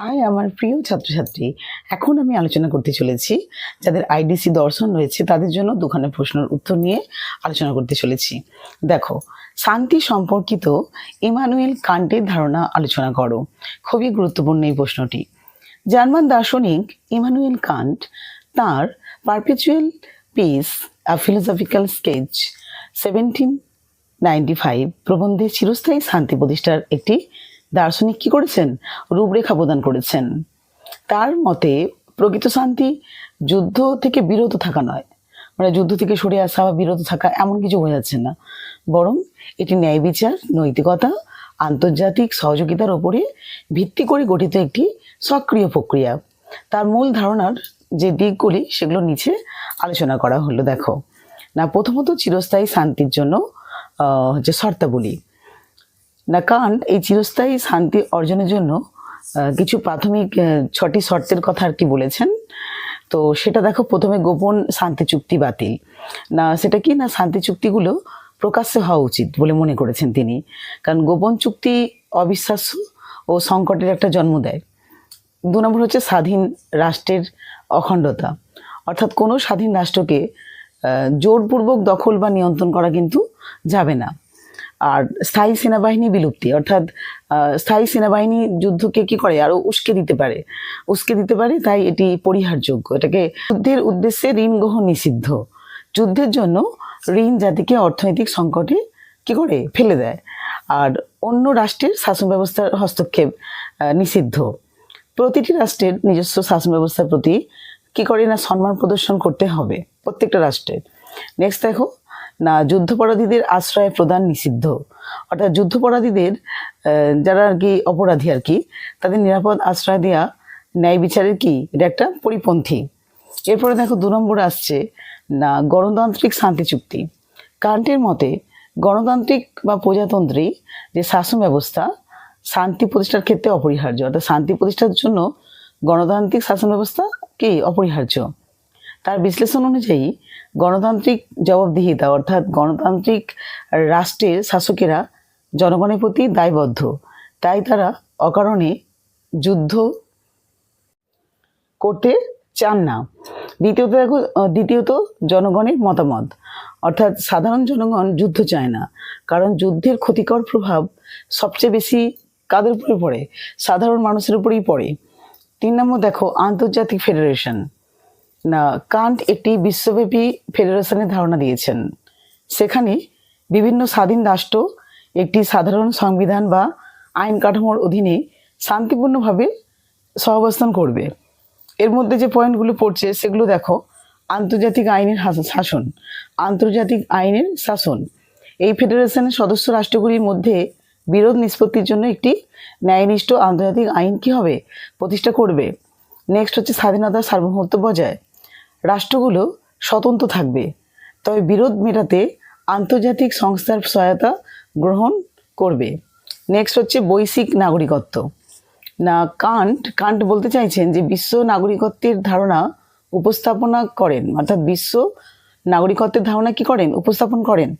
High, আমার প্রিয় ছাত্রছাত্রী, এখন আমি আলোচনা করতে চলেছি যাদের আইডিসি দর্শন রয়েছে তাদের জন্য দুখানা প্রশ্নের উত্তর নিয়ে আলোচনা করতে চলেছি। দেখো, শান্তি সম্পর্কিত ইমানুয়েল কান্টের ধারণা আলোচনা করো। খুবই গুরুত্বপূর্ণ এই প্রশ্নটি। জার্মান দার্শনিক ইমানুয়েল কান্ট তার perpetual peace, a philosophical sketch seventeen ninety five প্রবন্ধে চিরস্থায়ী শান্তি প্রতিষ্ঠার একটি দার্শনিক কি করেছেন? রূপরেখা প্রদান করেছেন। তার মতে, প্রকৃত শান্তি যুদ্ধ থেকে বিরত থাকা নয়। মানে যুদ্ধ থেকে সরে আসা বা বিরত থাকা এমন কিছু বোঝাচ্ছে না। বরং এটি ন্যায় বিচার, নৈতিকতা, আন্তর্জাতিক সহযোগিতার ওপরে ভিত্তি করে গঠিত একটি সক্রিয় প্রক্রিয়া। তার মূল ধারণার যে দিকগুলি, সেগুলো নিচে আলোচনা করা হলো। দেখো, না, প্রথমত চিরস্থায়ী শান্তির জন্য হচ্ছে শর্তাবলী। না কান্ট এই চিরস্থায়ী শান্তি অর্জনের জন্য কিছু প্রাথমিক ছটি শর্তের কথা আর কি বলেছেন। তো সেটা দেখো, প্রথমে গোপন শান্তি চুক্তি বাতিল। না, সেটা কি? না, শান্তি চুক্তিগুলো প্রকাশ্যে হওয়া উচিত বলে মনে করেছেন তিনি। কারণ গোপন চুক্তি অবিশ্বাস্য ও সংকটের একটা জন্ম দেয়। দু নম্বর হচ্ছে স্বাধীন রাষ্ট্রের অখণ্ডতা। অর্থাৎ কোনো স্বাধীন রাষ্ট্রকে জোরপূর্বক দখল বা নিয়ন্ত্রণ করা কিন্তু যাবে না। আর স্থায়ী সেনাবাহিনী বিলুপ্তি, অর্থাৎ স্থায়ী সেনাবাহিনী যুদ্ধকে কি করে? আরও উস্কে দিতে পারে। উস্কে দিতে পারে, তাই এটি পরিহারযোগ্য। এটাকে যুদ্ধের উদ্দেশ্যে ঋণ গ্রহণ নিষিদ্ধ। যুদ্ধের জন্য ঋণ জাতিকে অর্থনৈতিক সংকটে কি করে? ফেলে দেয়। আর অন্য রাষ্ট্রের শাসন ব্যবস্থার হস্তক্ষেপ নিষিদ্ধ। প্রতিটি রাষ্ট্রের নিজস্ব শাসন ব্যবস্থার প্রতি কি করে না সম্মান প্রদর্শন করতে হবে প্রত্যেকটা রাষ্ট্রের। নেক্সট দেখো না, যুদ্ধপরাধীদের আশ্রয় প্রদান নিষিদ্ধ। অর্থাৎ যুদ্ধপরাধীদের যারা আর কি অপরাধী আর কি, তাদের নিরাপদ আশ্রয় দেওয়া ন্যায় বিচারের কি, এটা একটা পরিপন্থী। এরপরে দেখো দু নম্বর আসছে, না, গণতান্ত্রিক শান্তি চুক্তি। কান্টের মতে, গণতান্ত্রিক বা প্রজাতন্ত্রী যে শাসন ব্যবস্থা, শান্তি প্রতিষ্ঠার ক্ষেত্রে অপরিহার্য। অর্থাৎ শান্তি প্রতিষ্ঠার জন্য গণতান্ত্রিক শাসন ব্যবস্থা কি, অপরিহার্য? তার বিশ্লেষণ অনুযায়ী গণতান্ত্রিক জবাবদিহিতা, অর্থাৎ গণতান্ত্রিক রাষ্ট্রের শাসকেরা জনগণের প্রতি দায়বদ্ধ। তাই তারা অকারণে যুদ্ধ করতে চান না। দ্বিতীয়ত দেখো দ্বিতীয়ত জনগণের মতামত। অর্থাৎ সাধারণ জনগণ যুদ্ধ চায় না, কারণ যুদ্ধের ক্ষতিকর প্রভাব সবচেয়ে বেশি কাদের উপরে পড়ে? সাধারণ মানুষের উপরেই পড়ে। তিন নম্বর দেখো, আন্তর্জাতিক ফেডারেশন। কান্ট একটি বিশ্বব্যাপী ফেডারেশনের ধারণা দিয়েছেন। সেখানে বিভিন্ন স্বাধীন রাষ্ট্র, একটি সাধারণ সংবিধান বা আইন কাঠামোর অধীনে শান্তিপূর্ণভাবে সহাবস্থান করবে। এর মধ্যে যে পয়েন্টগুলো পড়ছে, সেগুলো দেখো। আন্তর্জাতিক আইনের শাসন, আন্তর্জাতিক আইনের শাসন। এই ফেডারেশনের সদস্য রাষ্ট্রগুলির মধ্যে বিরোধ নিষ্পত্তির জন্য একটি ন্যায়নিষ্ঠ আন্তর্জাতিক আইন কি হবে? প্রতিষ্ঠা করবে। নেক্সট হচ্ছে স্বাধীনতার সার্বভৌমত্ব বজায়। রাষ্ট্রগুলো স্বতন্ত্র থাকবে। তবে বিরোধ মেটাতে আন্তর্জাতিক সংস্থার সহায়তা গ্রহণ করবে। নেক্সট হচ্ছে বৈশ্বিক নাগরিকত্ব। না, কান্ট কান্ট বলতে চাইছেন যে বিশ্ব নাগরিকত্বের ধারণা উপস্থাপনা করেন। অর্থাৎ বিশ্ব নাগরিকত্বের ধারণা কি করেন? উপস্থাপন করেন।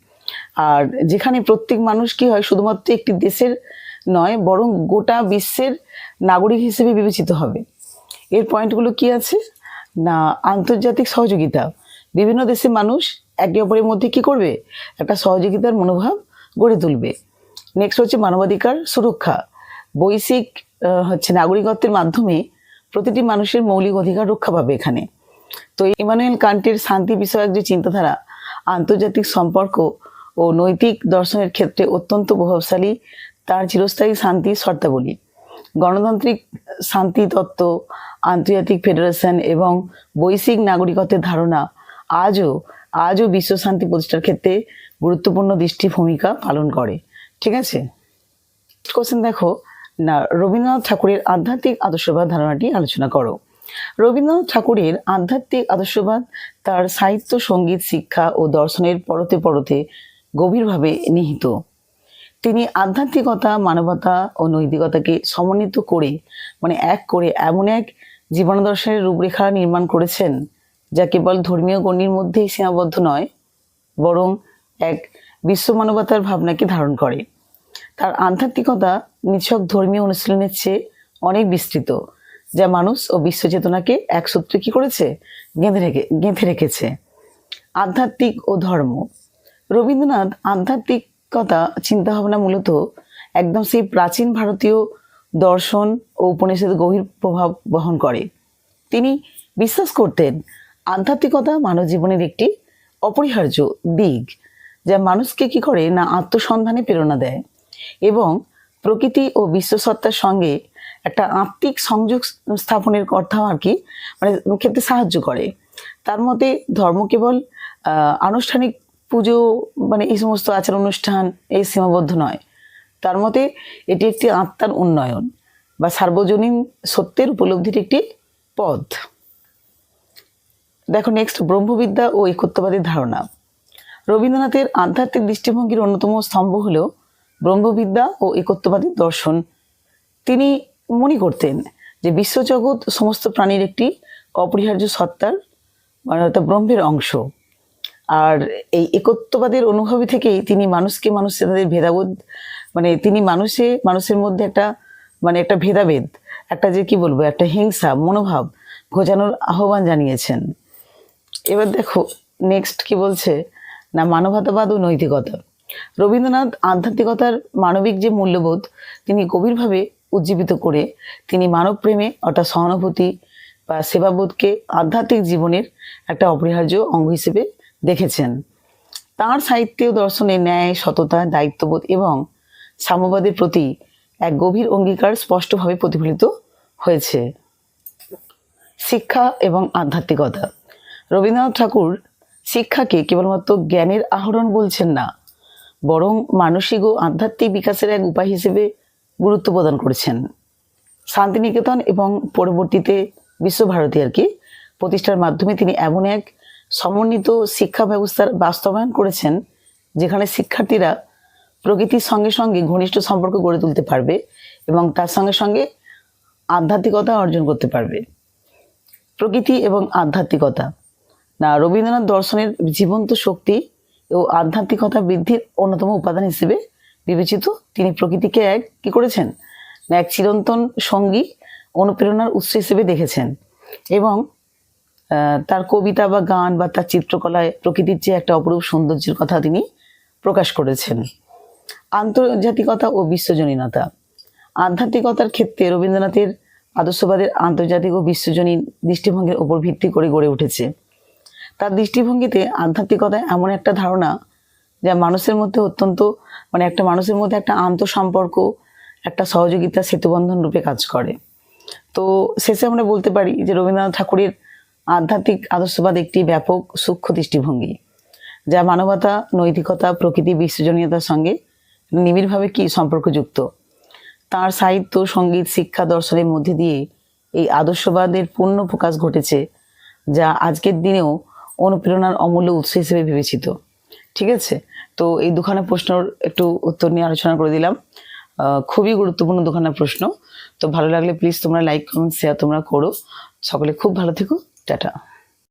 আর যেখানে প্রত্যেক মানুষ কি হয়, শুধুমাত্র একটি দেশের নয়, বরং গোটা বিশ্বের নাগরিক হিসেবে বিবেচিত হবে। এর পয়েন্টগুলো কি আছে? না, আন্তর্জাতিক সহযোগিতা। বিভিন্ন দেশের মানুষ একে অপরের মধ্যে কি করবে? একটা সহযোগিতার মনোভাব গড়ে তুলবে। নেক্সট হচ্ছে মানবাধিকার সুরক্ষা। বৈশ্বিক হচ্ছে নাগরিকত্বের মাধ্যমে প্রতিটি মানুষের মৌলিক অধিকার রক্ষা পাবে এখানে। তো ইমানুয়েল কান্টের শান্তি বিষয়ক যে চিন্তাধারা, আন্তর্জাতিক সম্পর্ক ও নৈতিক দর্শনের ক্ষেত্রে অত্যন্ত প্রভাবশালী, তার চিরস্থায়ী শান্তি শর্তাবলী। গণতান্ত্রিক শান্তি তত্ত্ব, আন্তর্জাতিক ফেডারেশন এবং বৈশ্বিক নাগরিকত্বের ধারণা আজও আজও বিশ্ব শান্তি প্রতিষ্ঠার ক্ষেত্রে গুরুত্বপূর্ণ দৃষ্টি ভূমিকা পালন করে। ঠিক আছে? কোশ্চেন দেখো। না, রবীন্দ্রনাথ ঠাকুরের আধ্যাত্মিক আদর্শবাদ ধারণাটি আলোচনা করো। রবীন্দ্রনাথ ঠাকুরের আধ্যাত্মিক আদর্শবাদ তার সাহিত্য, সংগীত, শিক্ষা ও দর্শনের পরতে পরতে গভীরভাবে নিহিত। তিনি আধ্যাত্মিকতা, মানবতা ও নৈতিকতাকে সমন্বিত করে মানে এক করে এমন এক জীবনাদর্শনের রূপরেখা নির্মাণ করেছেন, যা কেবল ধর্মীয় গণ্ডির মধ্যেই সীমাবদ্ধ নয়, বরং এক বিশ্ব মানবতার ভাবনাকে ধারণ করে। তার আধ্যাত্মিকতা নিছক ধর্মীয় অনুশীলনের চেয়ে অনেক বিস্তৃত, যা মানুষ ও বিশ্বচেতনাকে এক সূত্রে কী করেছে? গেঁথে রেখে, গেঁথে রেখেছে। আধ্যাত্মিক ও ধর্ম। রবীন্দ্রনাথ আধ্যাত্মিকতা চিন্তাভাবনা মূলত একদম সেই প্রাচীন ভারতীয় দর্শন ও উপনিষদের গভীর প্রভাব বহন করে। তিনি বিশ্বাস করতেন আধ্যাত্মিকতা মানব জীবনের একটি অপরিহার্য দিক, যা মানুষকে কি করে না আত্মসন্ধানে প্রেরণা দেয় এবং প্রকৃতি ও বিশ্বসত্তার সঙ্গে একটা আত্মিক সংযোগ স্থাপনের কথাও আর কি মানে ক্ষেত্রে সাহায্য করে। তার মধ্যে ধর্ম কেবল আনুষ্ঠানিক পুজো মানে এই সমস্ত আচার অনুষ্ঠান এই সীমাবদ্ধ নয়। তার মতে এটি একটি আত্মার উন্নয়ন বা সার্বজনীন সত্যের উপলব্ধির একটি পথ। দেখো নেক্সট ব্রহ্মবিদ্যা ও একত্ববাদের ধারণা। রবীন্দ্রনাথের আধ্যাত্মিক দৃষ্টিভঙ্গির অন্যতম স্তম্ভ হল ব্রহ্মবিদ্যা ও একত্ববাদের দর্শন। তিনি মনে করতেন যে বিশ্বজগৎ সমস্ত প্রাণীর একটি অপরিহার্য সত্তার মানে অর্থাৎ ব্রহ্মের অংশ। আর এই একত্ববাদের অনুভবী থেকেই তিনি মানুষকে মানুষের তাদের ভেদাবোধ মানে তিনি মানুষে মানুষের মধ্যে একটা মানে একটা ভেদাভেদ, একটা যে কি বলব, একটা হিংসা, মনোভাব ঘোচানোর আহ্বান জানিয়েছেন। এবার দেখো নেক্সট কি বলছে? না, মানবতাবাদ ও নৈতিকতা। রবীন্দ্রনাথ আধ্যাত্মিকতার মানবিক যে মূল্যবোধ, তিনি গভীরভাবে উজ্জীবিত করে তিনি মানব প্রেমে অর্থাৎ সহানুভূতি বা সেবাবোধকে আধ্যাত্মিক জীবনের একটা অপরিহার্য অঙ্গ হিসেবে দেখেছেন। তাঁর সাহিত্যে ও দর্শনে ন্যায়, সততা, দায়িত্ববোধ এবং সাম্যবাদের প্রতি এক গভীর অঙ্গীকার স্পষ্টভাবে প্রতিফলিত হয়েছে। শিক্ষা এবং আধ্যাত্মিকতা। রবীন্দ্রনাথ ঠাকুর শিক্ষাকে কেবলমাত্র জ্ঞানের আহরণ বলছেন না, বরং মানসিক ও আধ্যাত্মিক বিকাশের এক উপায় হিসেবে গুরুত্ব প্রদান করেছেন। শান্তিনিকেতন এবং পরবর্তীতে বিশ্বভারতী আর কি প্রতিষ্ঠার মাধ্যমে তিনি এমন এক সমন্বিত শিক্ষা ব্যবস্থার বাস্তবায়ন করেছেন, যেখানে শিক্ষার্থীরা প্রকৃতির সঙ্গে সঙ্গে ঘনিষ্ঠ সম্পর্ক গড়ে তুলতে পারবে এবং তার সঙ্গে সঙ্গে আধ্যাত্মিকতা অর্জন করতে পারবে। প্রকৃতি এবং আধ্যাত্মিকতা। না, রবীন্দ্রনাথ দর্শনের জীবন্ত শক্তি ও আধ্যাত্মিকতা বৃদ্ধির অন্যতম উপাদান হিসেবে বিবেচিত তিনি প্রকৃতিকে এক কি করেছেন? না, এক চিরন্তন সঙ্গী, অনুপ্রেরণার উৎস হিসেবে দেখেছেন। এবং তার কবিতা বা গান বা তার চিত্রকলায় প্রকৃতির যে একটা অপরূপ সৌন্দর্যের কথা তিনি প্রকাশ করেছেন। আন্তর্জাতিকতা ও বিশ্বজনীনতা। আধ্যাত্মিকতার ক্ষেত্রে রবীন্দ্রনাথের আদর্শবাদের আন্তর্জাতিক ও বিশ্বজনীন দৃষ্টিভঙ্গির ওপর ভিত্তি করে গড়ে উঠেছে। তার দৃষ্টিভঙ্গিতে আধ্যাত্মিকতা এমন একটা ধারণা যা মানুষের মধ্যে অত্যন্ত মানে একটা মানুষের মধ্যে একটা আন্তঃসম্পর্ক একটা সহযোগিতা, সেতুবন্ধন রূপে কাজ করে। তো শেষে আমরা বলতে পারি যে রবীন্দ্রনাথ ঠাকুরের আধ্যাত্মিক আদর্শবাদ একটি ব্যাপক সূক্ষ্ম দৃষ্টিভঙ্গি, যা মানবতা, নৈতিকতা, প্রকৃতি বিশ্বজনীয়তার সঙ্গে নিবিড়ভাবে কি সম্পর্কযুক্ত। তার সাহিত্য, সংগীত, শিক্ষা, দর্শনের মধ্যে দিয়ে এই আদর্শবাদের পূর্ণ প্রকাশ ঘটেছে, যা আজকের দিনেও অনুপ্রেরণার অমূল্য উৎস হিসেবে বিবেচিত। ঠিক আছে? তো এই দুখানা প্রশ্নর একটু উত্তর নিয়ে আলোচনা করে দিলাম। খুবই গুরুত্বপূর্ণ দুখানা প্রশ্ন। তো ভালো লাগলে প্লিজ তোমরা লাইক কমেন্ট শেয়ার তোমরা করো। সকলে খুব ভালো থেকো। Data.